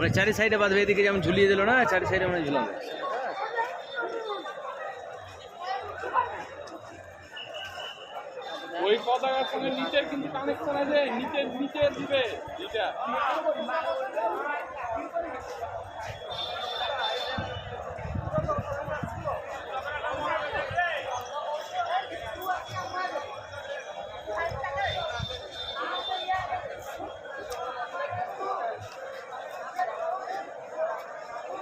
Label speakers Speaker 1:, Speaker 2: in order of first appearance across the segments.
Speaker 1: মানে চারি সাইডে বাঁধবে, এদিকে যেমন ঝুলিয়ে দিল না, চারি সাইডে মানে ঝুলাবে
Speaker 2: ওই পতাকার সঙ্গে নিচের কিন্তু কানেকশন আছে নিচের নিচে দিবে এটা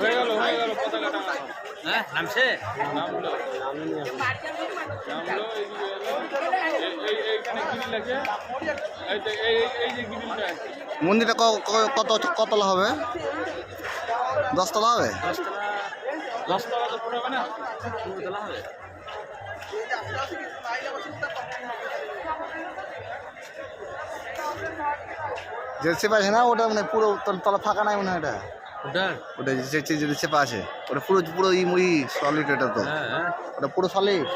Speaker 2: হয়ে গেল হয়ে গেল পতাকা টাঙানো।
Speaker 1: হ্যাঁ নামছে
Speaker 2: নামলো। নামলো এইদিকে এলো। এই এই- এইখানে গিরিল আছে এই এই এই- এই যে গিরিলটা আছে।
Speaker 3: মন্দিরটা কত কতলা হবে? দশতলা হবে?
Speaker 2: দশতলা তো পুরো হবে না
Speaker 1: তোলা হবে।
Speaker 3: যে চেপা আছে না ওটা মানে পুরো তলা ফাঁকা নাই মনে হয় এটা?
Speaker 1: ওটার?
Speaker 3: ওটা যে চেপা আছে ওটা পুরো পুরো ই মুই সলিড এটা তো।
Speaker 1: হ্যাঁ হ্যাঁ।
Speaker 3: ওটা পুরো সলিড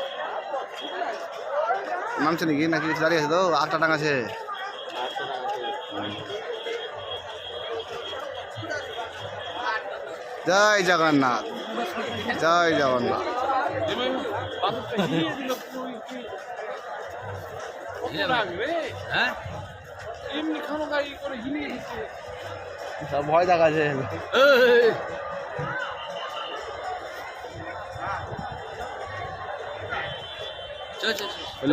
Speaker 3: নামছে নাকি? নাকি দাঁড়িয়ে আছে তো? আটটা টাঙা আছে। জয় জগন্নাথ। জয় জগন্নাথ।
Speaker 1: হ্যাঁ।
Speaker 2: এমনি খামোখা ই করে হিলিয়ে দিচ্ছে।
Speaker 3: সব ভয় দেখাচ্ছে।
Speaker 1: এই, চল চল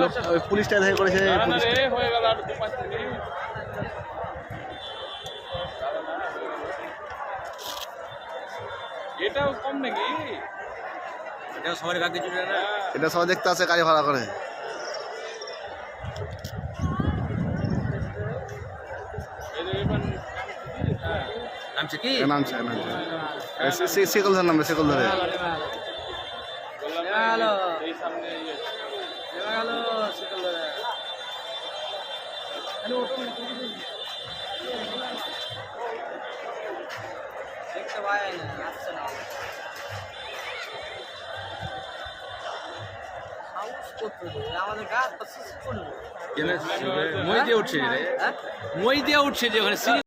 Speaker 1: চল
Speaker 3: ওই পুলিশটা করেছে
Speaker 2: হয়ে এটাও কম নাকি?
Speaker 1: এটা সবার ভাগ্যে
Speaker 3: এটা সবাই দেখতে আসে গাড়ি ভাড়া করে
Speaker 2: এই যে এবার হ্যাঁ
Speaker 1: নামছে কি?
Speaker 3: নামছে নামছে। সেকল ধরে নামবে সেকল ধরে
Speaker 1: দেখতে পাই আসছে না। আমাদের গাছ মই দিয়ে উঠছে রে। মই দিয়ে উঠছে যে ওখানে